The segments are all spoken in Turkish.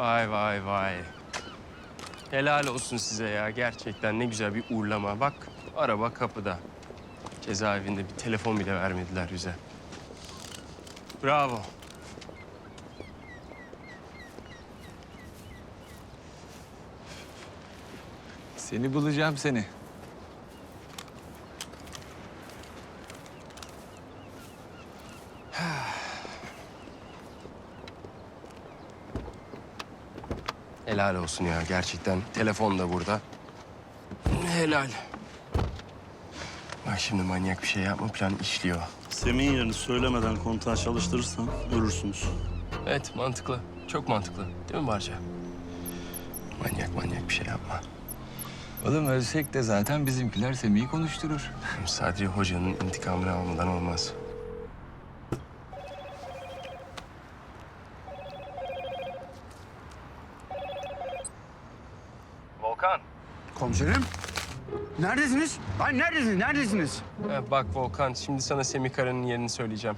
Vay vay vay. Helal olsun size ya. Gerçekten ne güzel bir uğurlama. Bak araba kapıda. Cezaevinde bir telefon bile vermediler bize. Bravo. Seni bulacağım seni. Helal olsun ya gerçekten. Telefon da burada. Helal. Bak şimdi manyak bir şey yapma plan işliyor. Semih'in yerini söylemeden kontağı çalıştırırsan ölürsünüz. Evet mantıklı. Çok mantıklı. Değil mi Barca? Manyak manyak bir şey yapma. Oğlum ölsek de zaten bizimkiler Semih'i konuşturur. Sadece hocanın intikamını almadan olmaz. Volkan. Komiserim. Neredesiniz? Ay neredesiniz? Neredesiniz? Ha, bak Volkan, şimdi sana Semih Kara'nın yerini söyleyeceğim.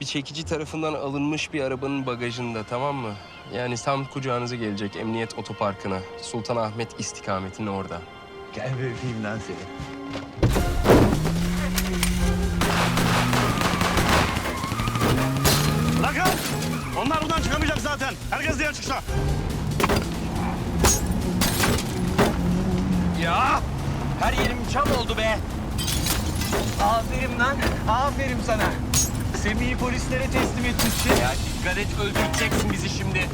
Bir çekici tarafından alınmış bir arabanın bagajında, tamam mı? Yani tam kucağınıza gelecek emniyet otoparkına. Sultanahmet istikametinin orada. Gel bir öpeyim lan seni. Bırakın! Onlar buradan çıkamayacak zaten. Herkes diğer çıkışa. Ya! Her yerim çam oldu be. Aferin lan. Aferin sana. Semih'i polislere teslim etmişsin. Ya dikkat et öldüreceksin bizi şimdi.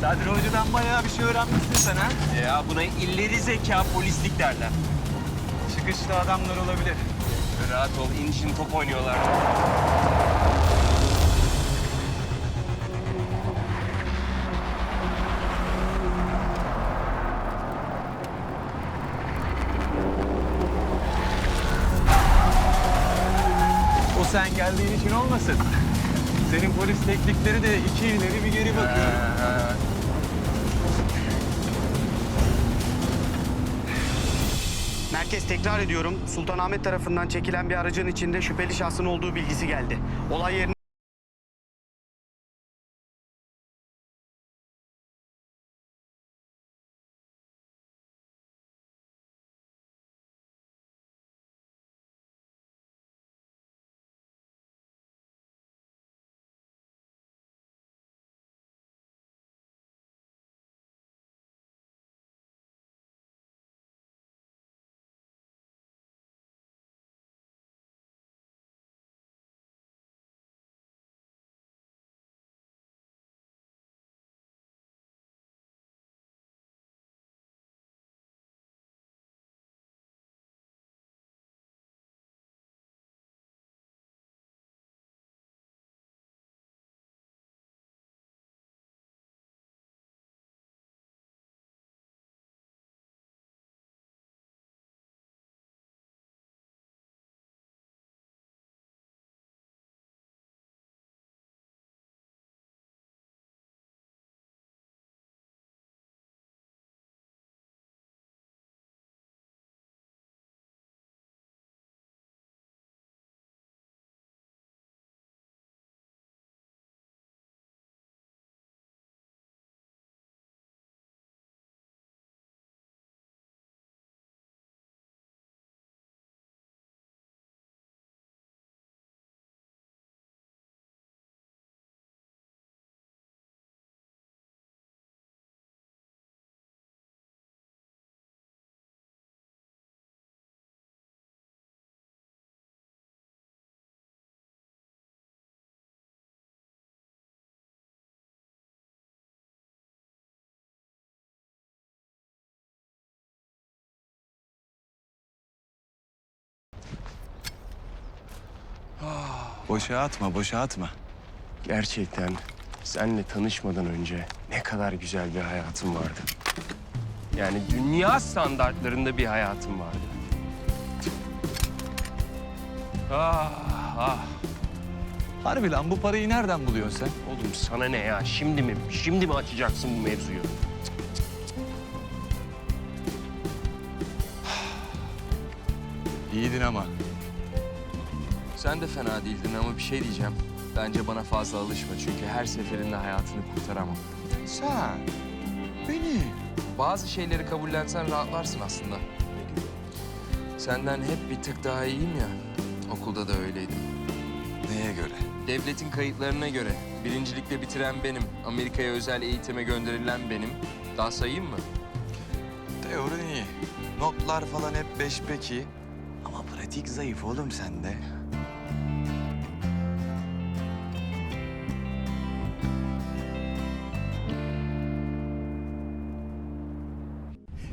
Sadri Hoca'dan bayağı bir şey öğrenmişsin sen ha. Ya buna illeri zeka polislik derler. Çıkışta adamlar olabilir. Rahat ol, inişini top oynuyorlar. Sen geldiğin için olmasın. Senin polis teknikleri de iki ileri bir geri bakıyor. Merkez tekrar ediyorum. Sultanahmet tarafından çekilen bir aracın içinde şüpheli şahsın olduğu bilgisi geldi. Olay yerine Boşa atma, boşa atma. Gerçekten seninle tanışmadan önce ne kadar güzel bir hayatım vardı. Yani dünya standartlarında bir hayatım vardı. Ah ah. Harbi lan bu parayı nereden buluyorsun sen? Oğlum sana ne ya? Şimdi mi? Şimdi mi açacaksın bu mevzuyu? İyiydin ama. Sen de fena değildin ama bir şey diyeceğim. Bence bana fazla alışma çünkü her seferinde hayatını kurtaramam. Sen? Beni? Bazı şeyleri kabullensen rahatlarsın aslında. Senden hep bir tık daha iyiyim ya. Okulda da öyleydim. Neye göre? Devletin kayıtlarına göre birincilikle bitiren benim, Amerika'ya özel eğitime gönderilen benim. Daha sayayım mı? Teorin iyi. Notlar falan hep beş peki. Ama pratik zayıf oğlum sende.